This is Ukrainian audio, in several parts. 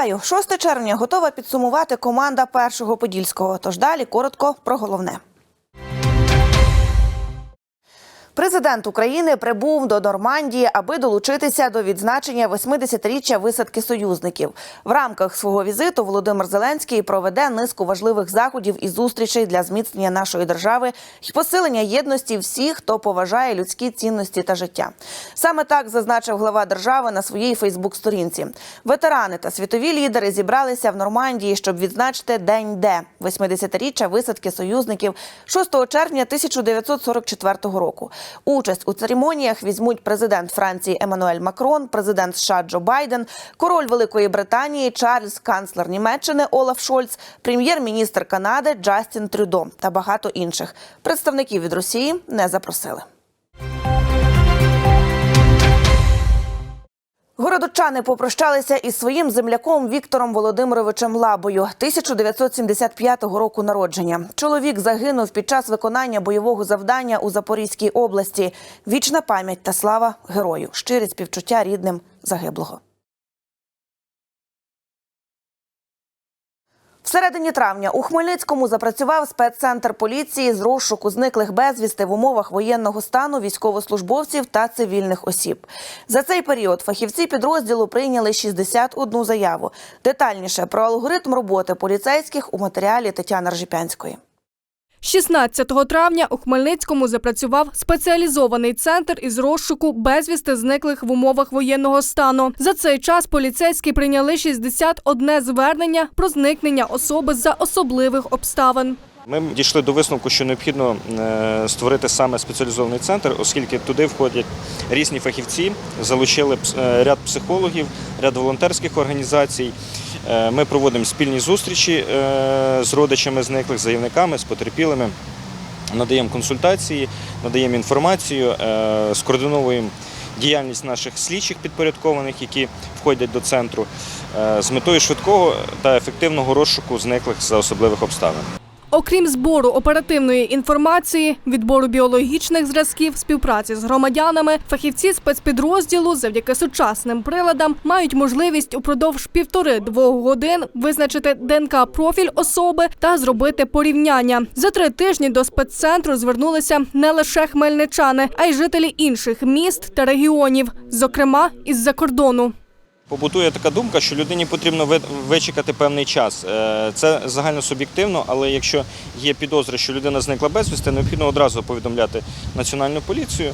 Вітаю! 6 червня готова підсумувати команда першого подільського. Тож далі коротко про головне. Президент України прибув до Нормандії, аби долучитися до відзначення 80-річчя висадки союзників. В рамках свого візиту Володимир Зеленський проведе низку важливих заходів і зустрічей для зміцнення нашої держави і посилення єдності всіх, хто поважає людські цінності та життя. Саме так зазначив глава держави на своїй Фейсбук-сторінці. Ветерани та світові лідери зібралися в Нормандії, щоб відзначити День Д 80-річчя висадки союзників 6 червня 1944 року. Участь у церемоніях візьмуть президент Франції Еммануель Макрон, президент США Джо Байден, король Великої Британії Чарльз, канцлер Німеччини Олаф Шольц, прем'єр-міністр Канади Джастін Трюдо та багато інших. Представників від Росії не запросили. Городочани попрощалися із своїм земляком Віктором Володимировичем Лабою 1975 року народження. Чоловік загинув під час виконання бойового завдання у Запорізькій області. Вічна пам'ять та слава герою. Щирі співчуття рідним загиблого. Середині травня у Хмельницькому запрацював спеццентр поліції з розшуку зниклих безвісти в умовах воєнного стану військовослужбовців та цивільних осіб. За цей період фахівці підрозділу прийняли 61 заяву. Детальніше про алгоритм роботи поліцейських у матеріалі Тетяни Ржипянської. 16 травня у Хмельницькому запрацював спеціалізований центр із розшуку безвісти зниклих в умовах воєнного стану. За цей час поліцейські прийняли 61 звернення про зникнення особи за особливих обставин. Ми дійшли до висновку, що необхідно е, створити саме спеціалізований центр, оскільки туди входять різні фахівці, залучили е, ряд психологів, ряд волонтерських організацій. Е, Ми проводимо спільні зустрічі е, з родичами зниклих, заявниками, з потерпілими, надаємо консультації, надаємо інформацію, е, скоординовуємо діяльність наших слідчих підпорядкованих, які входять до центру, з метою швидкого та ефективного розшуку зниклих за особливих обставин. Окрім збору оперативної інформації, відбору біологічних зразків, співпраці з громадянами, фахівці спецпідрозділу завдяки сучасним приладам мають можливість упродовж півтори-двох годин визначити ДНК-профіль особи та зробити порівняння. За три тижні до спеццентру звернулися не лише хмельничани, а й жителі інших міст та регіонів, зокрема із-за кордону. Побутує така думка, що людині потрібно ви- вичекати певний час. Е, Це загально суб'єктивно, але якщо є підозри, що людина зникла безвісти, необхідно одразу повідомляти національну поліцію.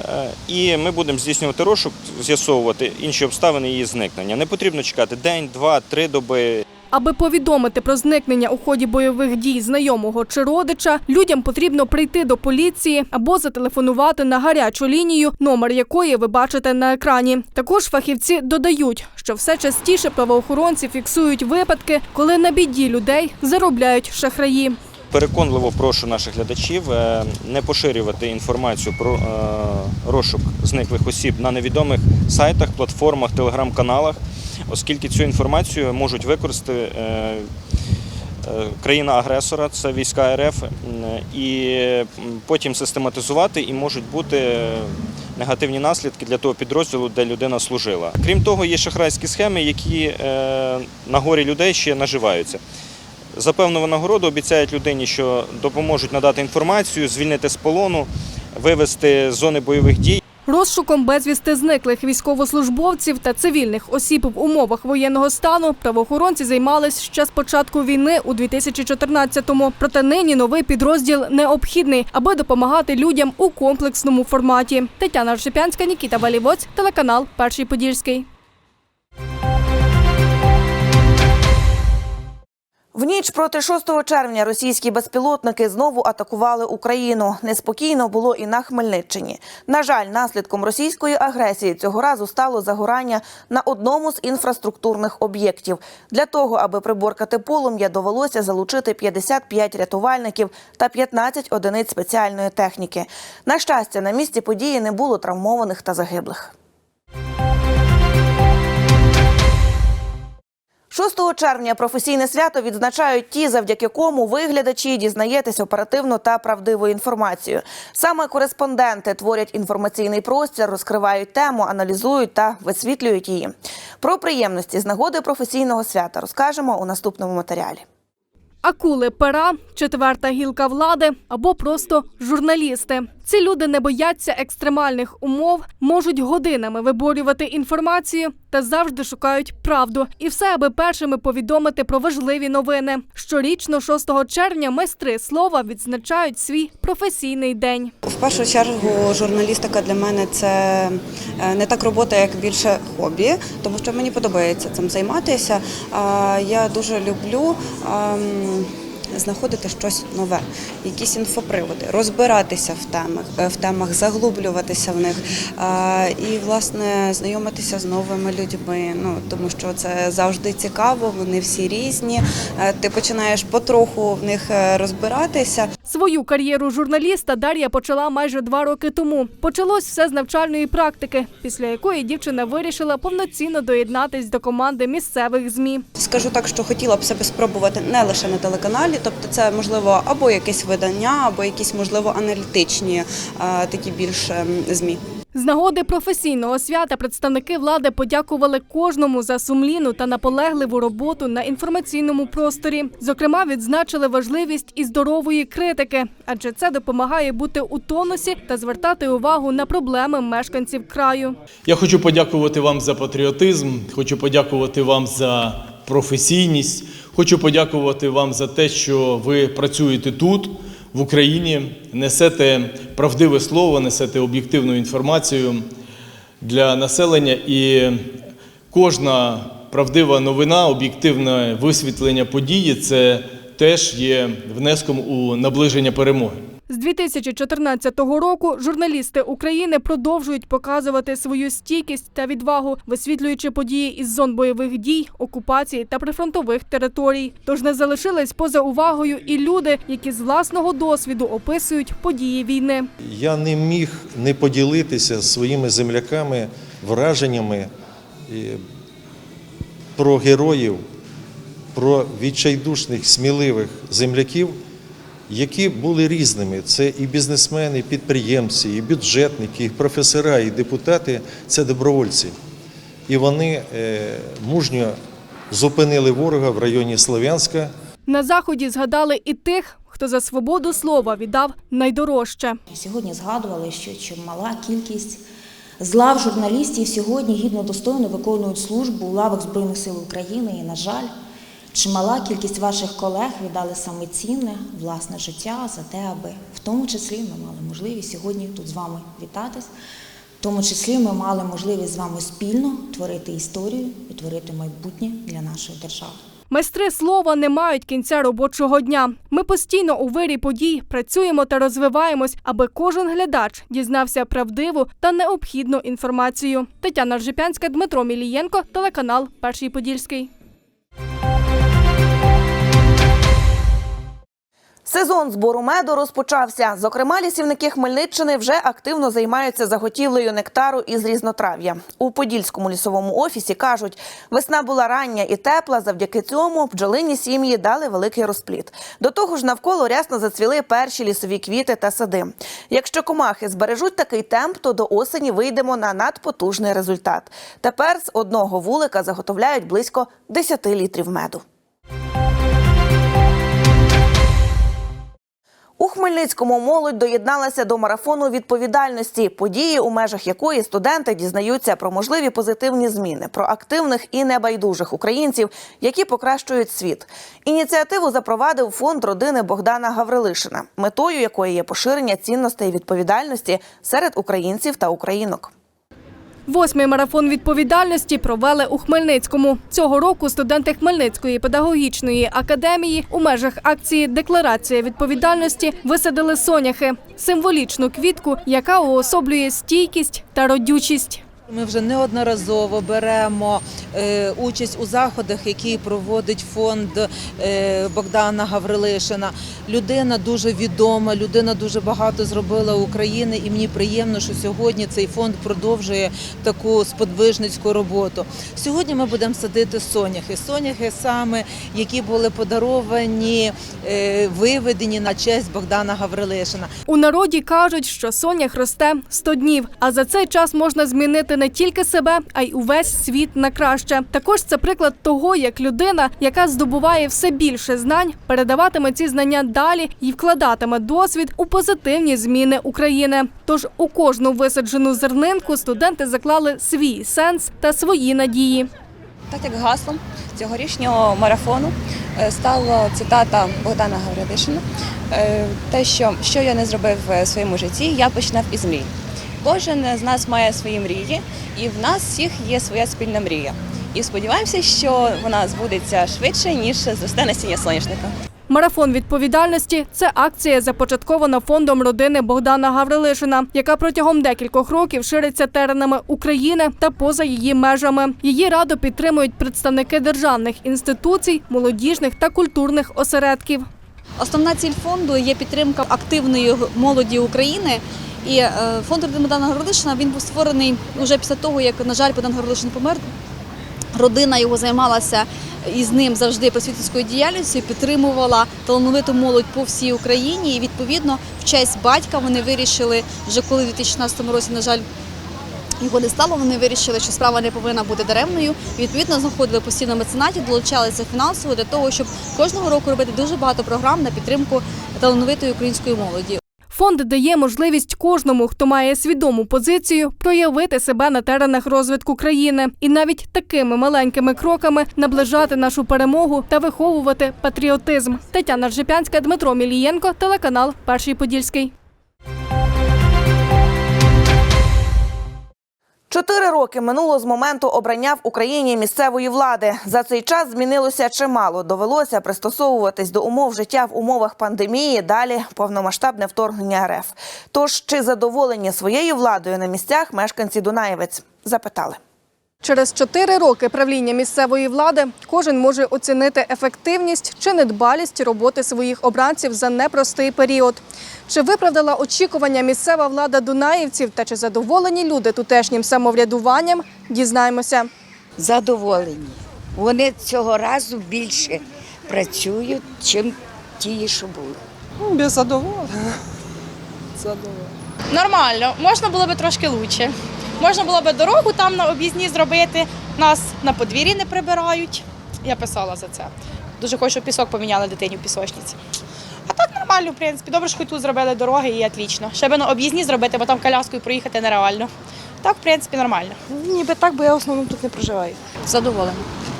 Е, І ми будемо здійснювати розшук, з'ясовувати інші обставини її зникнення. Не потрібно чекати день, два, три доби. Аби повідомити про зникнення у ході бойових дій знайомого чи родича, людям потрібно прийти до поліції або зателефонувати на гарячу лінію, номер якої ви бачите на екрані. Також фахівці додають, що все частіше правоохоронці фіксують випадки, коли на біді людей заробляють шахраї. Переконливо прошу наших глядачів е, не поширювати інформацію про е, розшук зниклих осіб на невідомих сайтах, платформах, телеграм-каналах, оскільки цю інформацію можуть використати е, е, країна-агресора, це війська РФ, і потім систематизувати і можуть бути негативні наслідки для того підрозділу, де людина служила. Крім того, є шахрайські схеми, які е, на горі людей ще наживаються. За певну винагороду обіцяють людині, що допоможуть надати інформацію, звільнити з полону, вивести з зони бойових дій. Розшуком безвісти зниклих військовослужбовців та цивільних осіб в умовах воєнного стану правоохоронці займались ще з початку війни у 2014-му. Проте нині новий підрозділ необхідний, аби допомагати людям у комплексному форматі. Тетяна Ршипянська, Нікіта Валівоць, телеканал Перший Подільський. В ніч проти 6 червня російські безпілотники знову атакували Україну. Неспокійно було і на Хмельниччині. На жаль, наслідком російської агресії цього разу стало загорання на одному з інфраструктурних об'єктів. Для того, аби приборкати полум'я, довелося залучити 55 рятувальників та 15 одиниць спеціальної техніки. На щастя, на місці події не було травмованих та загиблих. 6 червня професійне свято відзначають ті, завдяки кому ви, глядачі, дізнаєтесь оперативну та правдиву інформацію. Саме кореспонденти творять інформаційний простір, розкривають тему, аналізують та висвітлюють її. Про приємності з нагоди професійного свята розкажемо у наступному матеріалі. Акули, пера, четверта гілка влади або просто журналісти. Ці люди не бояться екстремальних умов, можуть годинами виборювати інформацію та завжди шукають правду. І все, аби першими повідомити про важливі новини. Щорічно, 6 червня, майстри слова відзначають свій професійний день. В першу чергу журналістика для мене це е, не так робота, як більше хобі, тому що мені подобається цим займатися. Я дуже люблю ем, знаходити щось нове, якісь інфоприводи, розбиратися в темах, е, в темах, заглублюватися в них і власне знайомитися з новими людьми. Ну тому що це завжди цікаво. Вони всі різні. Е, Ти починаєш потроху в них е, розбиратися. Свою кар'єру журналіста Дар'я почала майже два роки тому. Почалось все з навчальної практики, після якої дівчина вирішила повноцінно доєднатись до команди місцевих змі. Скажу так, що хотіла б себе спробувати не лише на телеканалі, тобто це можливо або якесь видання, або якісь можливо аналітичні е, такі більш ем, змі. З нагоди професійного свята представники влади подякували кожному за сумлінну та наполегливу роботу на інформаційному просторі. Зокрема, відзначили важливість і здорової критики, адже це допомагає бути у тонусі та звертати увагу на проблеми мешканців краю. Я хочу подякувати вам за патріотизм, хочу подякувати вам за професійність, хочу подякувати вам за те, що ви працюєте тут, в Україні, несете правдиве слово, несете об'єктивну інформацію для населення. І кожна правдива новина, об'єктивне висвітлення події це теж є внеском у наближення перемоги. З 2014 року журналісти України продовжують показувати свою стійкість та відвагу, висвітлюючи події із зон бойових дій, окупації та прифронтових територій. Тож не залишились поза увагою і люди, які з власного досвіду описують події війни. Я не міг не поділитися своїми земляками враженнями е, про героїв, про відчайдушних, сміливих земляків, які були різними. Це і бізнесмени, і підприємці, і бюджетники, і професора, і депутати це добровольці. І вони е, мужньо зупинили ворога в районі Слов'янська. На заході згадали і тих, хто за свободу слова віддав найдорожче. Сьогодні згадували, що чимала кількість злав журналістів сьогодні гідно достойно виконують службу у лавах Збройних сил України. І, на жаль, чимала кількість ваших колег віддали саме цінне власне життя за те, аби в тому числі ми мали можливість сьогодні тут з вами вітатись. В тому числі ми мали можливість з вами спільно творити історію і творити майбутнє для нашої держави. Майстри слова не мають кінця робочого дня. Ми постійно у вирі подій працюємо та розвиваємось, аби кожен глядач дізнався правдиву та необхідну інформацію. Тетяна Ржепянська, Дмитро Мілієнко, телеканал Перший Подільський. Сезон збору меду розпочався. Зокрема, лісівники Хмельниччини вже активно займаються заготівлею нектару із різнотрав'я. У Подільському лісовому офісі кажуть, весна була рання і тепла. Завдяки цьому бджолині сім'ї дали великий розпліт. До того ж, навколо рясно зацвіли перші лісові квіти та сади. Якщо комахи збережуть такий темп, то до осені вийдемо на надпотужний результат. Тепер з одного вулика заготовляють близько 10 літрів меду. Хмельницькому молодь доєдналася до марафону відповідальності, події, у межах якої студенти дізнаються про можливі позитивні зміни, про активних і небайдужих українців, які покращують світ. Ініціативу запровадив фонд родини Богдана Гаврилишина, метою якої є поширення цінностей відповідальності серед українців та українок. Восьмий марафон відповідальності провели у Хмельницькому. Цього року студенти Хмельницької педагогічної академії у межах акції Декларація відповідальності висадили соняхи символічну квітку, яка уособлює стійкість та родючість. Ми вже неодноразово беремо е, участь у заходах, які проводить фонд е, Богдана Гаврилишина. Людина дуже відома, людина дуже багато зробила України, і мені приємно, що сьогодні цей фонд продовжує таку сподвижницьку роботу. Сьогодні ми будемо садити соняхи. Соняхи саме, які були подаровані, е, виведені на честь Богдана Гаврилишина. У народі кажуть, що сонях росте 100 днів, а за цей час можна змінити не тільки себе, а й увесь світ на краще. Також це приклад того, як людина, яка здобуває все більше знань, передаватиме ці знання далі і вкладатиме досвід у позитивні зміни України. Тож у кожну висаджену зернинку студенти заклали свій сенс та свої надії. Так як гаслом цьогорічнього марафону е, стала цитата Богдана Гаврилишина, е, те, що, що я не зробив в своєму житті, я починав із мрій. Кожен з нас має свої мрії, і в нас всіх є своя спільна мрія. І сподіваємося, що вона збудеться швидше, ніж зросте насіння соняшника. Марафон відповідальності це акція, започаткована фондом родини Богдана Гаврилишина, яка протягом декількох років шириться теренами України та поза її межами. Її радо підтримують представники державних інституцій, молодіжних та культурних осередків. Основна ціль фонду є підтримка активної молоді України. І е, фонд родини Богдана Городишина він був створений вже після того, як, на жаль, Богдан Городишин помер. Родина його займалася із ним завжди просвітницькою діяльністю, підтримувала талановиту молодь по всій Україні. І відповідно в честь батька вони вирішили вже коли в 2016 році, на жаль, його не стало. Вони вирішили, що справа не повинна бути даремною. І відповідно знаходили постійно меценаті, долучалися фінансово для того, щоб кожного року робити дуже багато програм на підтримку талановитої української молоді. Фонд дає можливість кожному, хто має свідому позицію, проявити себе на теренах розвитку країни і навіть такими маленькими кроками наближати нашу перемогу та виховувати патріотизм. Тетяна Ржепянська, Дмитро Мілієнко, телеканал Перший Подільський. Чотири роки минуло з моменту обрання в Україні місцевої влади. За цей час змінилося чимало. Довелося пристосовуватись до умов життя в умовах пандемії. Далі повномасштабне вторгнення РФ. Тож чи задоволені своєю владою на місцях мешканці Дунаєвець? Запитали. Через чотири роки правління місцевої влади кожен може оцінити ефективність чи недбалість роботи своїх обранців за непростий період. Чи виправдала очікування місцева влада дунаївців та чи задоволені люди тутешнім самоврядуванням? Дізнаємося. задоволені. Вони цього разу більше працюють, чим ті, що були. Без задоволення. Задоволення. Нормально, можна було би трошки краще. Можна було би дорогу там на об'їзні зробити. Нас на подвір'ї не прибирають. Я писала за це. Дуже хочу, щоб пісок поміняли дитині в пісочниці. Так нормально, в принципі. Добре, що хоч тут зробили дороги і отлично. Ще би на об'їзні зробити, бо там коляскою проїхати нереально. Так, в принципі, нормально. Ніби так, бо я в основному тут не проживаю. Задоволена.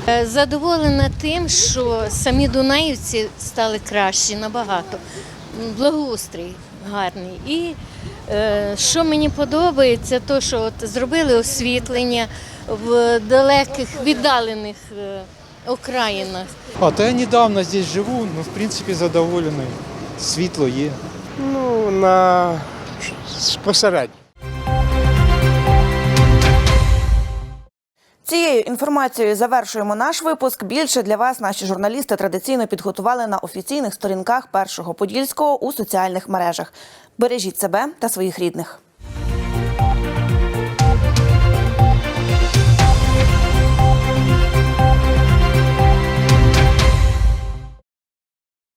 Е, Задоволена тим, що самі дунаївці стали кращі набагато. Благоустрій гарний. І е, що мені подобається, то що от зробили освітлення в далеких віддалених е, окраїнах. А, то я недавно здесь живу, ну, в принципе, задоволений. Світло є. Ну, на посередньо. Цією інформацією завершуємо наш випуск. Більше для вас наші журналісти традиційно підготували на офіційних сторінках першого подільського у соціальних мережах. Бережіть себе та своїх рідних.